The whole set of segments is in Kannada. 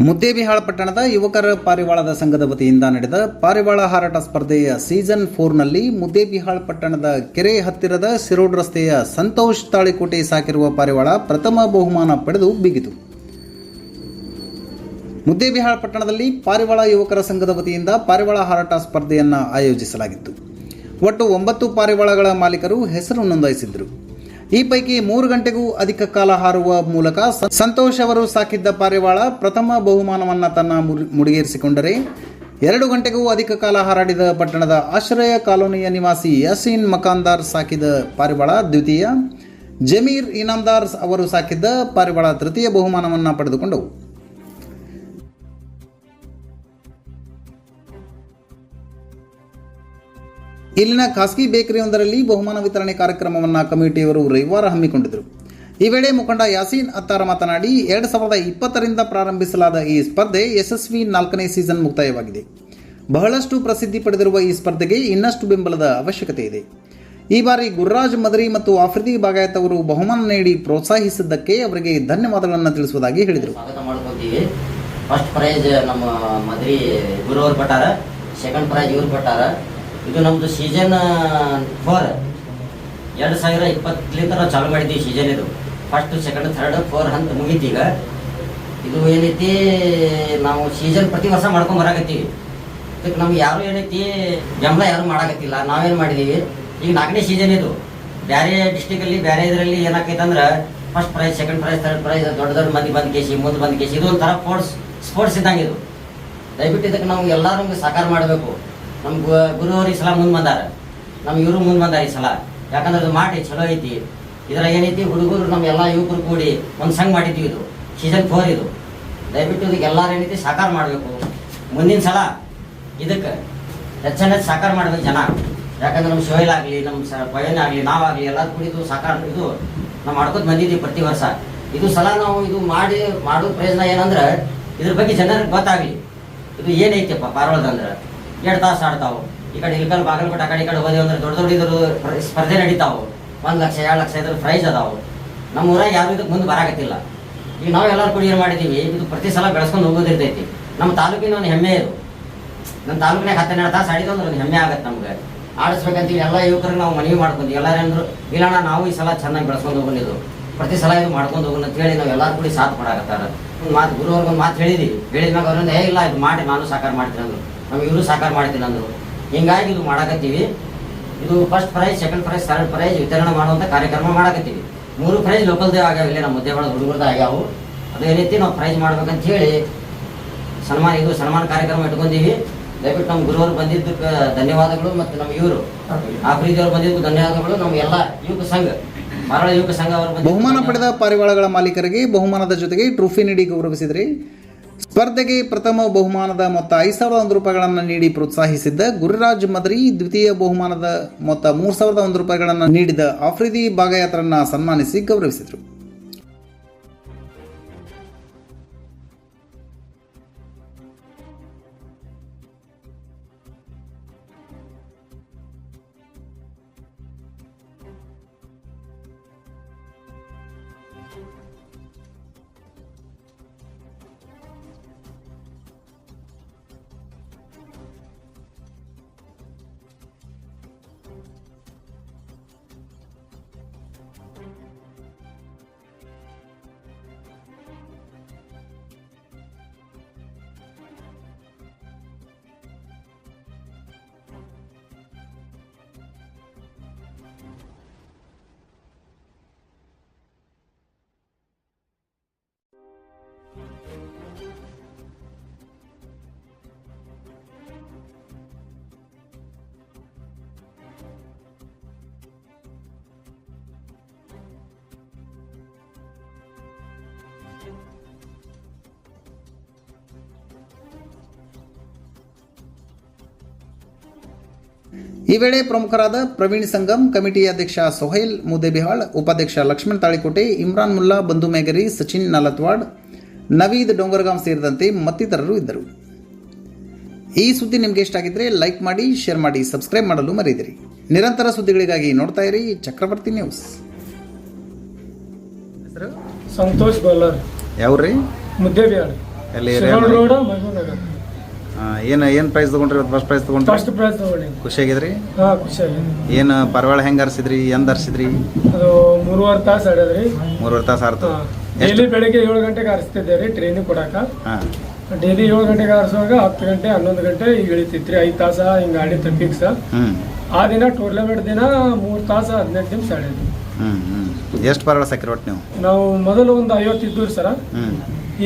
ಮುದ್ದೇಬಿಹಾಳ ಪಟ್ಟಣದ ಯುವಕರ ಪಾರಿವಾಳದ ಸಂಘದ ವತಿಯಿಂದ ನಡೆದ ಪಾರಿವಾಳ ಹಾರಾಟ ಸ್ಪರ್ಧೆಯ ಸೀಸನ್ ಫೋರ್ನಲ್ಲಿ ಮುದ್ದೇಬಿಹಾಳ ಪಟ್ಟಣದ ಕೆರೆ ಹತ್ತಿರದ ಸಿರೋಡ್ ರಸ್ತೆಯ ಸಂತೋಷ್ ತಾಳಿಕೋಟೆ ಸಾಕಿರುವ ಪಾರಿವಾಳ ಪ್ರಥಮ ಬಹುಮಾನ ಪಡೆದು ಬಿಗಿತು. ಮುದ್ದೇಬಿಹಾಳ ಪಟ್ಟಣದಲ್ಲಿ ಪಾರಿವಾಳ ಯುವಕರ ಸಂಘದ ವತಿಯಿಂದ ಪಾರಿವಾಳ ಹಾರಾಟ ಸ್ಪರ್ಧೆಯನ್ನು ಆಯೋಜಿಸಲಾಗಿತ್ತು. ಒಟ್ಟು ಒಂಬತ್ತು ಪಾರಿವಾಳಗಳ ಮಾಲೀಕರು ಹೆಸರು ನೋಂದಾಯಿಸಿದ್ದರು. ಈ ಪೈಕಿ ಮೂರು ಗಂಟೆಗೂ ಅಧಿಕ ಕಾಲ ಹಾರುವ ಮೂಲಕ ಸಂತೋಷ್ ಅವರು ಸಾಕಿದ್ದ ಪಾರಿವಾಳ ಪ್ರಥಮ ಬಹುಮಾನವನ್ನು ತನ್ನ ಮುಡಿ- ಮುಡಿಗೇರಿಸಿಕೊಂಡರೆ ಎರಡು ಗಂಟೆಗೂ ಅಧಿಕ ಕಾಲ ಹಾರಾಡಿದ ಪಟ್ಟಣದ ಆಶ್ರಯ ಕಾಲೋನಿಯ ನಿವಾಸಿ ಯಸೀನ್ ಮಕಾಂದಾರ್ ಸಾಕಿದ ಪಾರಿವಾಳ ದ್ವಿತೀಯ, ಜಮೀರ್ ಇನಾಮ್ದಾರ್ ಅವರು ಸಾಕಿದ್ದ ಪಾರಿವಾಳ ತೃತೀಯ ಬಹುಮಾನವನ್ನು ಪಡೆದುಕೊಂಡವು. ಇಲ್ಲಿನ ಖಾಸಗಿ ಬೇಕರಿಯೊಂದರಲ್ಲಿ ಬಹುಮಾನ ವಿತರಣೆ ಕಾರ್ಯಕ್ರಮವನ್ನು ಕಮಿಟಿಯವರು ರವಿವಾರ ಹಮ್ಮಿಕೊಂಡಿದ್ದರು. ಈ ವೇಳೆ ಮುಖಂಡ ಯಾಸೀನ್ ಅತ್ತಾರ ಮಾತನಾಡಿ, ಎರಡು ಸಾವಿರದ ಇಪ್ಪತ್ತರಿಂದ ಪ್ರಾರಂಭಿಸಲಾದ ಈ ಸ್ಪರ್ಧೆ ಯಶಸ್ವಿ ನಾಲ್ಕನೇ ಸೀಸನ್ ಮುಕ್ತಾಯವಾಗಿದೆ. ಬಹಳಷ್ಟು ಪ್ರಸಿದ್ಧಿ ಪಡೆದಿರುವ ಈ ಸ್ಪರ್ಧೆಗೆ ಇನ್ನಷ್ಟು ಬೆಂಬಲದ ಅವಶ್ಯಕತೆ ಇದೆ. ಈ ಬಾರಿ ಗುರುರಾಜ್, ಮದರಿ ಮತ್ತು ಆಫ್ರಿದಿ ಬಾಗಾಯತ್ ಅವರು ಬಹುಮಾನ ನೀಡಿ ಪ್ರೋತ್ಸಾಹಿಸಿದ್ದಕ್ಕೆ ಅವರಿಗೆ ಧನ್ಯವಾದಗಳನ್ನು ತಿಳಿಸುವುದಾಗಿ ಹೇಳಿದರು. ಫಸ್ಟ್ ಪ್ರೈಸ್ ನಮ್ಮ ಮದ್ರಿ ಗುರುವ್ರು ಕೊಟ್ಟಾರ ಸೆಕೆಂಡ್ ಪ್ರೈಸ್ ಇವ್ರು ಕೊಟ್ಟಾರ ಇದು ನಮ್ದು ಸೀಸನ್ ಫೋರ್ ಎರಡು ಸಾವಿರ ಇಪ್ಪತ್ತಲಿಂದ ನಾವು ಚಾಲು ಮಾಡಿದ್ದೀವಿ ಸೀಸನ್ ಇದು. ಫಸ್ಟ್ ಸೆಕೆಂಡ್ ಥರ್ಡ್ ಫೋರ್ ಮುಗೀತಿ ಈಗ ಇದು ಏನೈತಿ, ನಾವು ಸೀಸನ್ ಪ್ರತಿ ವರ್ಷ ಮಾಡ್ಕೊಂಡು ಬರಾಕತ್ತೀವಿ. ಇದಕ್ಕೆ ನಮ್ಗೆ ಯಾರು ಏನೈತಿ, ಬೆಂಬಲ ಯಾರು ಮಾಡಾಕತ್ತಿಲ್ಲ. ನಾವೇನು ಮಾಡಿದ್ದೀವಿ ಈಗ ನಾಲ್ಕನೇ ಸೀಸನ್ ಇದು. ಬೇರೆ ಡಿಸ್ಟಿಕಲ್ಲಿ ಬೇರೆ ಇದರಲ್ಲಿ ಏನಾಕೈತೆ ಅಂದ್ರೆ first prize second prize third prize ದೊಡ್ಡ ದೊಡ್ಡ ಮಂದಿ ಬಂದ್ ಕೇಸಿ, ಮುಂದೆ ಬಂದ್ ಕೇಸಿ ಇದು ಒಂಥರ ಸ್ಪೋರ್ಟ್ಸ್ ಸ್ಪೋರ್ಟ್ಸ್ ಇದ್ದಂಗೆ ಇದು. ದಯವಿಟ್ಟು ಇದಕ್ಕೆ ನಾವು ಎಲ್ಲರೂ ಸಹಕಾರ ಸಾಕಾರ ಮಾಡಬೇಕು. ನಮ್ಮ ಗುರುವರು ಈ ಸಲ ಮುಂದೆ ಬಂದಾರ. ನಮ್ಮ ಇವರು ಮುಂದೆ ಬಂದಾರ ಈ ಸಲ. ಯಾಕಂದ್ರೆ ಅದು ಮಾಡಿ ಚಲೋ ಐತಿ. ಇದ್ರಾಗ ಏನೈತಿ? ಹುಡುಗರು ನಮ್ಮ ಎಲ್ಲ ಯುವಕರು ಕೂಡಿ ಒಂದು ಸಂಘ ಮಾಡಿದ್ವಿ ಇದು. ಸೀಸನ್ ಫೋರ್ ಇದು. ದಯವಿಟ್ಟು ಇದಕ್ಕೆ ಎಲ್ಲರೂ ಏನೈತಿ? ಸಾಕಾರ ಮಾಡಬೇಕು. ಮುಂದಿನ ಸಲ ಇದಕ್ಕೆ ಹೆಚ್ಚಿನ ಹೆಚ್ಚು ಸಾಕಾರ ಮಾಡಬೇಕು ಜನ. ಯಾಕಂದ್ರೆ ನಮ್ಮ ಶೋಯಲ್ ಆಗಲಿ ನಮ್ಮ ಸ ಪಯನ್ ಆಗಲಿ, ನಾವಾಗಲಿ ಎಲ್ಲ ಕೂಡಿದು ಸಾಕಾರ ಇದು ನಾವು ಮಾಡ್ಕೊತ ಬಂದಿದ್ದೀವಿ ಪ್ರತಿ ವರ್ಷ. ಇದು ಸಲ ನಾವು ಇದು ಮಾಡಿ ಮಾಡೋ ಪ್ರಯೋಜನ ಏನಂದ್ರೆ ಇದ್ರ ಬಗ್ಗೆ ಜನರಿಗೆ ಗೊತ್ತಾಗಲಿ. ಇದು ಏನೈತಿಪ್ಪ ಪಾರೋಳದಂದ್ರೆ ಎರಡು ತಾಸು ಆಡ್ತಾವು. ಈ ಕಡೆ ಇಲ್ಕಲ್ ಬಾಗಲಕೋಟೆ ಆ ಕಡೆ ಈ ಕಡೆ ಹೋದೆವು ಅಂದ್ರೆ ದೊಡ್ಡ ದೊಡ್ಡ ಇದ್ರು ಪ್ರ- ಸ್ಪರ್ಧೆ ನಡೀತಾವು. ಒಂದು ಲಕ್ಷ, ಎರಡು ಲಕ್ಷ ಇದ್ರ ಪ್ರೈಸ್ ಅದಾವು. ನಮ್ಮ ಊರಾಗ ಯಾರು ಇದಕ್ಕೆ ಮುಂದೆ ಬರಾಕತ್ತಿಲ್ಲ. ಈಗ ನಾವು ಎಲ್ಲರೂ ಕೂಡ ಏನು ಮಾಡಿದ್ದೀವಿ ಇದು ಪ್ರತಿ ಸಲ ಬೆಳೆಸ್ಕೊಂಡು ಹೋಗೋದಿರ್ತೈತಿ. ನಮ್ಮ ತಾಲೂಕಿನ ಒಂದು ಹೆಮ್ಮೆ ಇದು. ನಮ್ಮ ತಾಲೂಕಿನಾಗ ಹತ್ತೆರಡು ತಾಸು ಆಡಿದ್ರು ಅಂದ್ರೆ ಒಂದು ಹೆಮ್ಮೆ ಆಗತ್ತೆ ನಮ್ಗೆ. ಆಡಿಸ್ಬೇಕಂತೀವಿ ಎಲ್ಲ ಯುವಕರಿಗೆ ನಾವು ಮನವಿ ಮಾಡ್ಕೊಂತೀವಿ. ಎಲ್ಲರೂ ಇಲ್ಲಣ್ಣ ನಾವು ಈ ಸಲ ಚೆನ್ನಾಗಿ ಬೆಳೆಸ್ಕೊಂಡು ಹೋಗೋದು ಪ್ರತಿ ಸಲ ಇದು ಮಾಡ್ಕೊಂಡು ಹೋಗೋಣ ಅಂತ ಹೇಳಿ ನಾವು ಎಲ್ಲರೂ ಕೂಡಿ ಸಾಥ್ ಕೊಡಾಕತ್ತಾರ ಒಂದು ಮಾತು ಗುರುವರ್ಗೊಂದು ಮಾತು ಹೇಳಿದ್ವಿ. ಹೇಳಿದ ಮ್ಯಾಗ ಅವ್ರಿಂದ ಏ, ಇಲ್ಲ, ಇದು ಮಾಡಿ, ನಾನು ಸಾಕಾರ ಮಾಡ್ತೀನಿ ಅಂದ್ರು. ನಾವು ಇವರು ಸಾಕಾರ ಮಾಡ್ತೀನಿ ಅಂದರು. ಹಿಂಗಾಗಿ ಇದು ಮಾಡಾಕತ್ತೀವಿ. ಇದು first prize second prize third prize ವಿತರಣೆ ಮಾಡುವಂಥ ಕಾರ್ಯಕ್ರಮ ಮಾಡಾಕತ್ತೀವಿ. ಮೂರು ಪ್ರೈಸ್ ಲೋಕಲ್ದೇ ಇಲ್ಲಿ ನಮ್ಮ ಮುದ್ದೇವಾಡ ಹುಡುಗರದ್ದು ಆಗ್ಯಾವು. ಅದೇ ರೀತಿ ನಾವು ಪ್ರೈಸ್ ಮಾಡ್ಬೇಕಂತ ಹೇಳಿ ಸನ್ಮಾನ ಇದು ಸನ್ಮಾನ ಕಾರ್ಯಕ್ರಮ ಇಟ್ಕೊಂಡಿವಿ. ದಯವಿಟ್ಟು ನಮ್ಮ ಗುರುವರು ಬಂದಿದ್ದಕ್ಕೆ ಧನ್ಯವಾದಗಳು ಮತ್ತು ನಮ್ಮ ಇವರು ಆಫ್ರಿದಿಯವರು ಬಂದಿದ್ದಕ್ಕೆ ಧನ್ಯವಾದಗಳು. ನಮ್ಮ ಎಲ್ಲ ಯುವಕ ಸಂಘ ಮರಳ ಯುವಕ ಸಂಘ ಅವರು ಬಹುಮಾನ ಪಡೆದ ಪಾರಿವಾಳಗಳ ಮಾಲೀಕರಿಗೆ ಬಹುಮಾನದ ಜೊತೆಗೆ ಟ್ರೋಫಿ ನೀಡಿ ಗೌರವಿಸಿದರೆ. ಸ್ಪರ್ಧೆಗೆ ಪ್ರಥಮ ಬಹುಮಾನದ ಮೊತ್ತ ಐದು ಸಾವಿರದ ಒಂದು ರೂಪಾಯಿಗಳನ್ನು ನೀಡಿ ಪ್ರೋತ್ಸಾಹಿಸಿದ್ದ ಗುರುರಾಜ್ ಮದರಿ, ದ್ವಿತೀಯ ಬಹುಮಾನದ ಮೊತ್ತ ಮೂರು ಸಾವಿರದ ಒಂದು ರೂಪಾಯಿಗಳನ್ನು ನೀಡಿದ ಆಫ್ರಿದಿ ಭಾಗಯಾತ್ರನ್ನ ಸನ್ಮಾನಿಸಿ ಗೌರವಿಸಿದರು. ಈ ವೇಳೆ ಪ್ರಮುಖರಾದ ಪ್ರವೀಣ್ ಸಂಗಮ್ ಕಮಿಟಿ ಅಧ್ಯಕ್ಷ ಸೊಹೈಲ್ ಮುದೇಬಿಹಾಳ್ ಉಪಾಧ್ಯಕ್ಷ ಲಕ್ಷ್ಮಣ್ ತಾಳಿಕೋಟೆ ಇಮ್ರಾನ್ ಮುಲ್ಲಾ ಬಂಧು ಮೇಗರಿ ಸಚಿನ್ ನಲತ್ವಾಡ್ ನವೀದ್ ಡೊಂಗರ್ಗಾಂವ್ ಸೇರಿದಂತೆ ಮತ್ತಿತರರು ಇದ್ದರು. ಈ ಸುದ್ದಿ ನಿಮಗೆ ಇಷ್ಟ ಆಗಿದ್ರೆ ಲೈಕ್ ಮಾಡಿ ಶೇರ್ ಮಾಡಿ ಸಬ್ಸ್ಕ್ರೈಬ್ ಮಾಡಲು ಮರೆಯದಿರಿ ನಿರಂತರ ಸುದ್ದಿಗಳಿಗಾಗಿ ನೋಡ್ತಾ ಇರಿ ಚಕ್ರವರ್ತಿ ನ್ಯೂಸ್. ಸಂತೋಷ್ ಗೋಲರ್ ಯಾವ್ರಿ? ಮುದ್ದೇಬಿಹಾಳ್. ಎಲ್ಲಿ ಏನು ಏನು ಪ್ರೈಸ್ ತಗೊಂಡ್ರಿ? ಫಸ್ಟ್ ಪ್ರೈಸ್ ತಗೊಂಡ್ರಿ? ಫಸ್ಟ್ ಪ್ರೈಸ್ ತಗೊಂಡಿ ಖುಷಿಯಾಗಿದ್ರಿ? ಹಾ ಖುಷಿಯಾಗಿ ಏನು ಪರವಾಳ ಹೆಂಗೆ ಅರ್ಸಿದ್ರಿ ಎಂದ್ ಅರ್ಸಿದ್ರಿ ಅದು ಮೂರುವರೆ ತಾಸು ಆಡ್ಯದ್ರಿ ಮೂರುವರೆ ತಾಸು ಆಡ್ತು. ಡೈಲಿ ಬೆಳಿಗ್ಗೆ ಏಳು ಗಂಟೆಗೆ ಆರಿಸ್ತಿದ್ದೆ ರೀ ಟ್ರೈನಿಗೆ ಕೊಡಾಕ. ಹಾಂ. ಡೈಲಿ ಏಳು ಗಂಟೆಗೆ ಆರಿಸುವಾಗ ಹತ್ತು ಗಂಟೆ ಹನ್ನೊಂದು ಗಂಟೆ ಈಗ ಇಳಿತಿತ್ರಿ. ಐದು ತಾಸ ಹಿಂಗೆ ಆಡಿತ್ತು ಫಿಕ್ಸ್ ಆ ದಿನ ಟೂರ್ನಮೆಂಟ್ ದಿನ ಮೂರು ತಾಸ ಹದಿನೆಂಟು ನಿಮಿಷ ಆಡಿದ್ವಿ ಹ್ಞೂ ಹ್ಞೂ ಎಷ್ಟು ಪರವಾಳ ಸಾಕಿರಿ ಒಟ್ಟು ನೀವು? ನಾವು ಮೊದಲು ಒಂದು ಐವತ್ತು ಇದ್ದೂರಿ ಸರ. ಹ್ಞೂ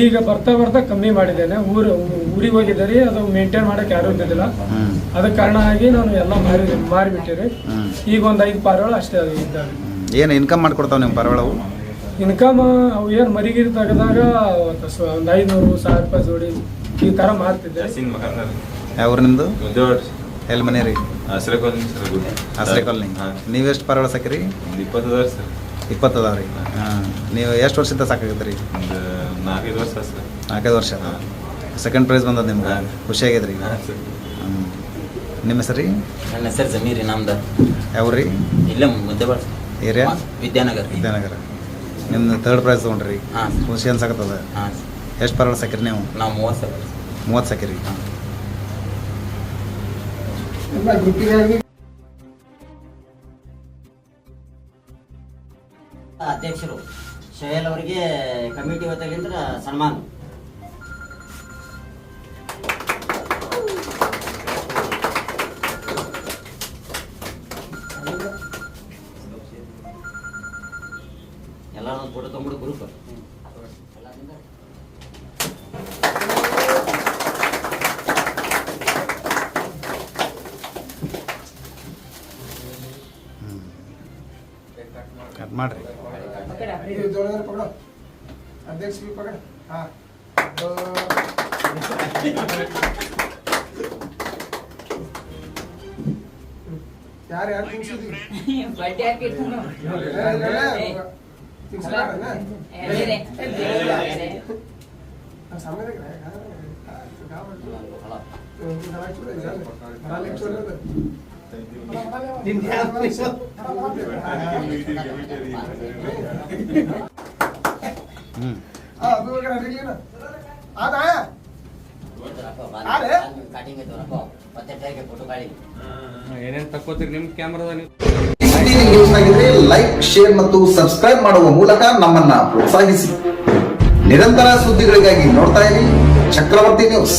ಈಗ ಬರ್ತಾ ಬರ್ತಾ ಕಮ್ಮಿ ಮಾಡಿದ್ದೇನೆ. ಊರು ಊರಿಗೆ ಹೋಗಿದ್ದೆ ರೀ ಅದು ಮೇಂಟೈನ್ ಮಾಡಕ್ಕೆ ಯಾರು ಇದ್ದಿಲ್ಲ ಅದ ಅದಕ್ಕೆ ಕಾರಣ ಆಗಿ ನಾನು ಎಲ್ಲ ಮಾರಿ ಮಾರಿಬಿಟ್ಟಿರಿ ಈಗ ಒಂದು ಐದು ಪಾರಿವಾಳ ಅಷ್ಟೇ ಇದ್ದಾವೆ. ಏನು ಇನ್ಕಮ್ ಮಾಡ್ಕೊಡ್ತಾವೆ ನಿಮ್ಮ ಪರವಾಳವು? ಇನ್ಕಮ್ ಅವು ಏನು ಮರಿಗಿರಿ ತೆಗೆದಾಗ ಒಂದು ಐನೂರು ಸಾವಿರ ರೂಪಾಯಿ ಜೋಡಿ ಈ ಥರ ಮಾರ್ತಿದ್ದೆ. ಯಾವ್ರು ಎಲ್ ನಿಮ್ಮದು ಎಲ್ಲಿ ಮನೆ ರೀ ಆಶ್ರಯ ಕಾಲನಿ ಸರ್ ಅದು. ಆಶ್ರಯ ಕಾಲನಿ. ಹಾಂ. ನೀವೆಷ್ಟು ಪರವಾಳ ಸಾಕಿರಿ? ಒಂದು ಇಪ್ಪತ್ತು ಅದಾವ ಸರ್. ಇಪ್ಪತ್ತು ಅದಾವ ರೀ ಹಾಂ. ನೀವು ಎಷ್ಟು ವರ್ಷದಿಂದ ಸಾಕಾಗತ್ತೆ ರೀ ಒಂದು ನಾಲ್ಕೈದು ವರ್ಷ ಸರ್ ನಾಲ್ಕೈದು ವರ್ಷ ಸೆಕೆಂಡ್ ಪ್ರೈಸ್ ಬಂದದ ನಿಮ್ಗೆ? ಖುಷಿ ಖುಷಿಯಾಗಿದೆ ರೀ ಹಾಂ ಹ್ಞೂ ನಿಮ್ಮ ಹೆಸರು ರೀ? ನನ್ನ ಹೆಸರು ಜಮೀರಿ ಇನಾಮ್ದಾರ್ ಯಾವ ರೀ? ಇಲ್ಲೇ ಮುದ್ದೆಬಾಳ ಏರಿಯಾ? ವಿದ್ಯಾನಗರ್. ವಿದ್ಯಾನಗರ. ನಿಮ್ಮ ಥರ್ಡ್ ಪ್ರೈಸ್ ತೊಗೊಂಡ್ರಿ. ಹಾಂ ಖುಷಿ ಅನ್ಸಕತ್ತದ? ಹಾಂ ಎಷ್ಟು ಪರವಾಳ ಸಾಕಿರಿ ನೀವು? ನಾವು ಮೂವತ್ತು ಸಾವಿರ. ಮೂವತ್ತು ಸಾಕಿರಿ. ಅಧ್ಯಕ್ಷರು. ಶೋಯಲ್ ಅವರಿಗೆ ಕಮಿಟಿ ವತಿಯಿಂದ ಸನ್ಮಾನ. ಎಲ್ಲರೂ ಫೋಟೋ ತೊಗೊಂಬಿಡು ಗ್ರೂಪ್ ಕಟ್ ಮಾಡಿರಿ. ये ज़ोर ज़ोर पकड़ो। अध्यक्ष भी पकड़। हाँ। तो यार यार तुमसे बर्थडे आपके तुम ले ले ले तुमसे ना? ले ले हम सामने देख रहे हैं कहाँ हाँ, तो कहाँ बैठो तो-, तो दवाई चुरा इधर हमारा लेक्चर है ಫೋಟೋ ಕಾಳಿ ಏನೇನ್ ತಕ್ಕೋತೀರಿ ನಿಮ್ ಕ್ಯಾಮ್ರಾದ ನೀವು ನ್ಯೂಸ್ ಆಗಿದ್ರೆ ಲೈಕ್ ಶೇರ್ ಮತ್ತು ಸಬ್ಸ್ಕ್ರೈಬ್ ಮಾಡುವ ಮೂಲಕ ನಮ್ಮನ್ನ ಪ್ರೋತ್ಸಾಹಿಸಿ. ನಿರಂತರ ಸುದ್ದಿಗಳಿಗಾಗಿ ನೋಡ್ತಾ ಇರಿ ಚಕ್ರವರ್ತಿ ನ್ಯೂಸ್